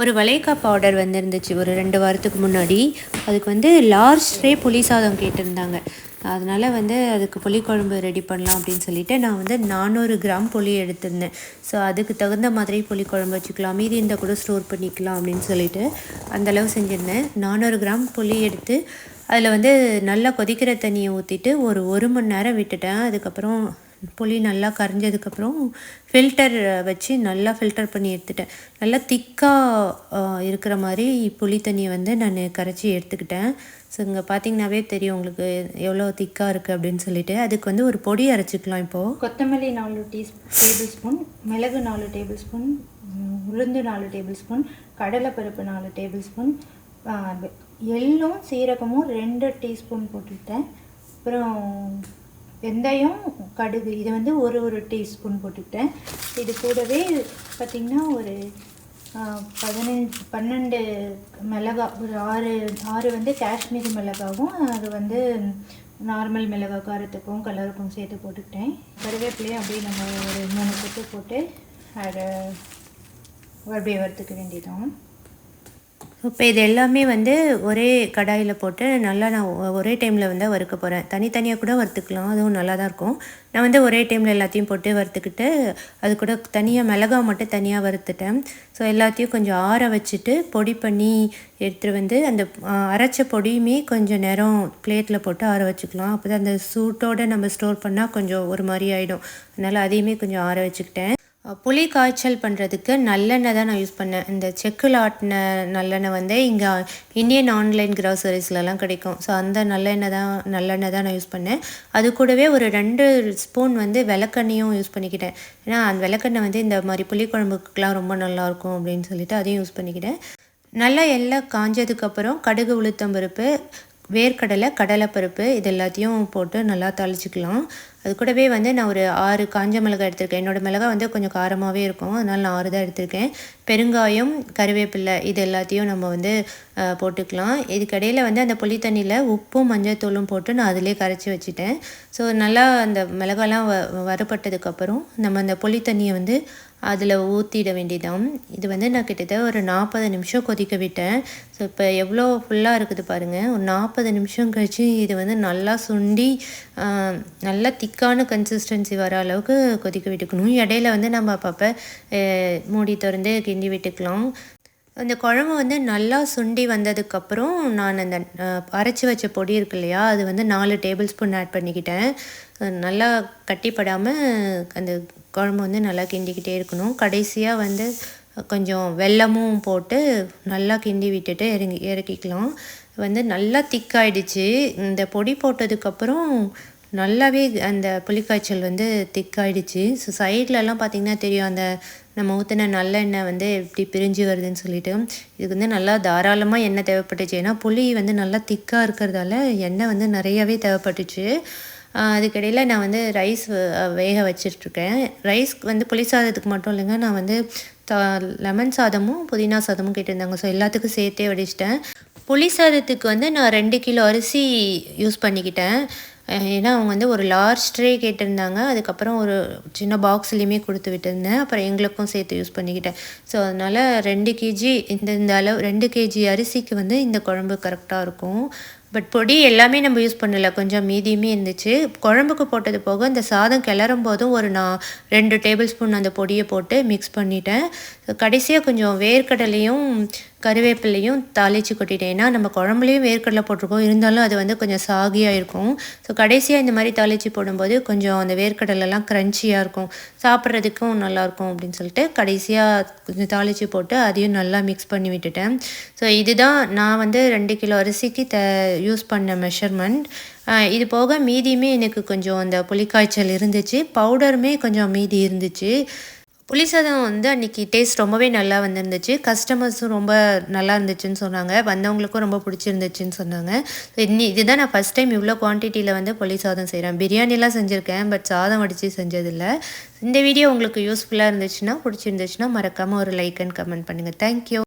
ஒரு வளைக்கா பவுடர் வந்துருந்துச்சு. ஒரு ரெண்டு வாரத்துக்கு முன்னாடி. அதுக்கு வந்து லார்ஜ் ட்ரே புளி சாதம் கேட்டிருந்தாங்க. அதனால் வந்து அதுக்கு புளிக்குழம்பு ரெடி பண்ணலாம் அப்படின்னு சொல்லிட்டு நான் வந்து நானூறு கிராம் புளி எடுத்திருந்தேன். ஸோ அதுக்கு தகுந்த மாதிரி புளிக்குழம்பு வச்சுக்கலாம். மீதி இருந்தால் கூட ஸ்டோர் பண்ணிக்கலாம் அப்படின்னு சொல்லிட்டு அந்தளவு செஞ்சுருந்தேன். நானூறு கிராம் புளி எடுத்து அதில் வந்து நல்லா கொதிக்கிற தண்ணியை ஊற்றிட்டு ஒரு ஒரு மணி நேரம் விட்டுட்டேன். அதுக்கப்புறம் புளி நல்லா கரைஞ்சதுக்கப்புறம் ஃபில்டர் வச்சு நல்லா ஃபில்டர் பண்ணி எடுத்துட்டேன். நல்லா திக்காக இருக்கிற மாதிரி புளி தண்ணியை வந்து நான் கரைச்சி எடுத்துக்கிட்டேன். ஸோ இங்கே பார்த்தீங்கன்னாவே தெரியும் உங்களுக்கு எவ்வளோ திக்காக இருக்குது அப்படின்னு சொல்லிட்டு. அதுக்கு வந்து ஒரு பொடி அரைச்சிக்கலாம் இப்போது கொத்தமல்லி நாலு டீஸ் டேபிள் ஸ்பூன் மிளகு நாலு டேபிள் ஸ்பூன் உளுந்து நாலு டேபிள் ஸ்பூன் கடலைப்பருப்பு நாலு டேபிள் ஸ்பூன் எள்ளும் சீரகமும் ரெண்டு டீஸ்பூன் போட்டுக்கிட்டேன். அப்புறம் வெந்தயம் கடுகு இது வந்து ஒரு ஒரு டீஸ்பூன் போட்டுக்கிட்டேன். இது கூடவே பார்த்திங்கன்னா ஒரு பதினஞ்சு பன்னெண்டு மிளகா ஒரு ஆறு ஆறு வந்து காஷ்மீரி மிளகாவும் அது வந்து நார்மல் மிளகா காரத்துக்கும் கலருக்கும் சேர்த்து போட்டுக்கிட்டேன். கருவேப்பிலையும் அப்படியே நம்ம ஒரு மூணு கொத்து போட்டு அதை அப்படியே வறுத்துக்க வேண்டியதான் இப்போ இது எல்லாமே வந்து ஒரே கடாயில் போட்டு நல்லா நான் ஒ- ஒரே டைமில் வந்து வறுக்க போகிறேன் தனித்தனியாக கூட வறுத்துக்கலாம். அதுவும் நல்லா தான் இருக்கும். நான் வந்து ஒரே டைமில் எல்லாத்தையும் போட்டு வறுத்துக்கிட்டு அது கூட தனியாக மிளகா மட்டும் தனியாக வறுத்துட்டேன். ஸோ எல்லாத்தையும் கொஞ்சம் ஆற வச்சுட்டு பொடி பண்ணி எடுத்துகிட்டு வந்து அந்த அரைச்ச பொடியுமே கொஞ்சம் நேரம் பிளேட்டில் போட்டு ஆற வச்சுக்கலாம். அப்போ தான் அந்த சூட்டோடு நம்ம ஸ்டோர் பண்ணால் கொஞ்சம் ஒரு மாதிரி ஆகிடும் அதனால் அதையுமே கொஞ்சம் ஆற வச்சுக்கிட்டேன். புளி காய்ச்சல் பண்ணுறதுக்கு நல்லெண்ணெய் தான் நான் யூஸ் பண்ணேன். இந்த செக்கில் ஆட்டின நல்லெண்ணெய் வந்து இங்கே இந்தியன் ஆன்லைன் கிராசரிஸ்லலாம் கிடைக்கும். ஸோ அந்த நல்லெண்ணெய் தான் நல்லெண்ணெய் தான் நான் யூஸ் பண்ணேன். அது கூடவே ஒரு ரெண்டு ஸ்பூன் வந்து விளக்கெண்ணையும் யூஸ் பண்ணிக்கிட்டேன். ஏன்னா அந்த விளக்கெண்ணெய் வந்து இந்த மாதிரி புளிக்குழம்புக்குலாம் ரொம்ப நல்லாயிருக்கும் அப்படின்னு சொல்லிட்டு அதையும் யூஸ் பண்ணிக்கிட்டேன். நல்லா எல்லாம் காஞ்சதுக்கப்புறம் கடுகு உளுத்தம்பருப்பு வேர்க்கடலை கடலைப்பருப்பு இது எல்லாத்தையும் போட்டு நல்லா தாளிச்சிக்கலாம். அது கூடவே வந்து நான் ஒரு ஆறு காஞ்ச மிளகாய் எடுத்திருக்கேன். என்னோடய மிளகாய் வந்து கொஞ்சம் காரமாகவே இருக்கும். அதனால் நான் ஆறு தான் எடுத்திருக்கேன். பெருங்காயம் கருவேப்பிலை இது எல்லாத்தையும் நம்ம வந்து போட்டுக்கலாம். இதுக்கடையில் வந்து அந்த புளி தண்ணியில் உப்பும் மஞ்சள்தூளும் போட்டு நான் அதிலே கரைச்சி வச்சுட்டேன். ஸோ நல்லா அந்த மிளகாலாம் வ வரப்பட்டதுக்கப்புறம் நம்ம அந்த புளி தண்ணியை வந்து அதில் ஊற்றிட வேண்டியதான் இது வந்து நான் கிட்டத்தட்ட ஒரு நாற்பது நிமிஷம் கொதிக்க விட்டேன். ஸோ இப்போ எவ்வளோ ஃபுல்லாக இருக்குது பாருங்கள் ஒரு நாற்பது நிமிஷம் கழிச்சு இது வந்து நல்லா சுண்டி நல்லா திக்கான கன்சிஸ்டன்சி வர அளவுக்கு கொதிக்க விட்டுக்கணும். இடையில வந்து நம்ம அப்பப்போ மூடி திறந்து கிண்டி விட்டுக்கலாம். அந்த குழம்பு வந்து நல்லா சுண்டி வந்ததுக்கப்புறம் நான் அந்த அரைச்சி வச்ச பொடி இருக்கு இல்லையா அது வந்து நாலு டேபிள் ஸ்பூன் ஆட் பண்ணிக்கிட்டேன். நல்லா கட்டிப்படாமல் அந்த குழம்பு வந்து நல்லா கிண்டிக்கிட்டே இருக்கணும். கடைசியாக வந்து கொஞ்சம் வெல்லமும் போட்டு நல்லா கிண்டி விட்டுட்டு இறங்கி இறக்கிக்கலாம். வந்து நல்லா திக்காயிடுச்சு இந்த பொடி போட்டதுக்கப்புறம் நல்லாவே அந்த புளிக்காய்ச்சல் வந்து திக்காயிடுச்சு ஸோ சைட்லலாம் பார்த்திங்கன்னா தெரியும் அந்த நம்ம ஊற்றின நல்லெண்ணெய் வந்து எப்படி பிரிஞ்சு வருதுன்னு சொல்லிட்டு இதுக்கு வந்து நல்லா தாராளமாக எண்ணெய் தேவைப்பட்டுச்சு. ஏன்னா புளி வந்து நல்லா திக்காக இருக்கிறதால எண்ணெய் வந்து நிறையவே தேவைப்பட்டுச்சு. அதுக்கிடையில் நான் வந்து ரைஸ் வேக வச்சிட்ருக்கேன். ரைஸ் வந்து புளி சாதத்துக்கு மட்டும் இல்லைங்க நான் வந்து த லெமன் சாதமும் புதினா சாதமும் கேட்டிருந்தாங்க. ஸோ எல்லாத்துக்கும் சேர்த்தே வடிச்சிட்டேன். புளி சாதத்துக்கு வந்து நான் ரெண்டு கிலோ அரிசி யூஸ் பண்ணிக்கிட்டேன். ஏன்னா அவங்க வந்து ஒரு லார்ஜ் ட்ரே கேட்டிருந்தாங்க. அதுக்கப்புறம் ஒரு சின்ன பாக்ஸ்லேயுமே கொடுத்து விட்டுருந்தேன். அப்புறம் எங்களுக்கும் சேர்த்து யூஸ் பண்ணிக்கிட்டேன். ஸோ அதனால் ரெண்டு கேஜி இந்த இந்த அளவு ரெண்டு கேஜி அரிசிக்கு வந்து இந்த குழம்பு கரெக்டாக இருக்கும். பட் பொடி எல்லாமே நம்ம யூஸ் பண்ணல. கொஞ்சம் மீதியுமே இருந்துச்சு. குழம்புக்கு போட்டது போக இந்த சாதம் கிளறும் போதும் ஒரு நான் ரெண்டு டேபிள் ஸ்பூன் அந்த பொடியை போட்டு மிக்ஸ் பண்ணிட்டேன். கடைசியாக கொஞ்சம் வேர்க்கடலையும் கருவேப்பிலையும் தாளித்து கொட்டிட்டேன்னா நம்ம குழம்புலையும் வேர்க்கடலை போட்டிருக்கோம். இருந்தாலும் அது வந்து கொஞ்சம் சாகியாக இருக்கும். ஸோ கடைசியாக இந்த மாதிரி தாளித்து போடும்போது கொஞ்சம் அந்த வேர்க்கடலைலாம் க்ரன்ச்சியாக இருக்கும். சாப்பிட்றதுக்கும் நல்லாயிருக்கும் அப்படின்னு சொல்லிட்டு கடைசியாக கொஞ்சம் தாளித்து போட்டு அதையும் நல்லா மிக்ஸ் பண்ணி விட்டுட்டேன். ஸோ இதுதான் நான் வந்து ரெண்டு கிலோ அரிசிக்கு த யூஸ் பண்ண மெஷர்மெண்ட் இது போக மீதியுமே எனக்கு கொஞ்சம் அந்த புளிக்காய்ச்சல் இருந்துச்சு. பவுடருமே கொஞ்சம் மீதி இருந்துச்சு. புளி சாதம் வந்து அன்றைக்கி டேஸ்ட் ரொம்பவே நல்லா வந்திருந்துச்சு. கஸ்டமர்ஸும் ரொம்ப நல்லா இருந்துச்சுன்னு சொன்னாங்க. வந்தவங்களுக்கும் ரொம்ப பிடிச்சிருந்துச்சுன்னு சொன்னாங்க. இன்னி இதுதான் நான் ஃபஸ்ட் டைம் இவ்வளோ குவான்டிட்டியில் வந்து புளி சாதம் செய்கிறேன் பிரியாணிலாம் செஞ்சுருக்கேன் பட் சாதம் வடித்து செஞ்சதில்லை. இந்த வீடியோ உங்களுக்கு யூஸ்ஃபுல்லாக இருந்துச்சுன்னா பிடிச்சிருந்துச்சுன்னா மறக்காமல் ஒரு லைக் அண்ட் கமெண்ட் பண்ணுங்கள் தேங்க்யூ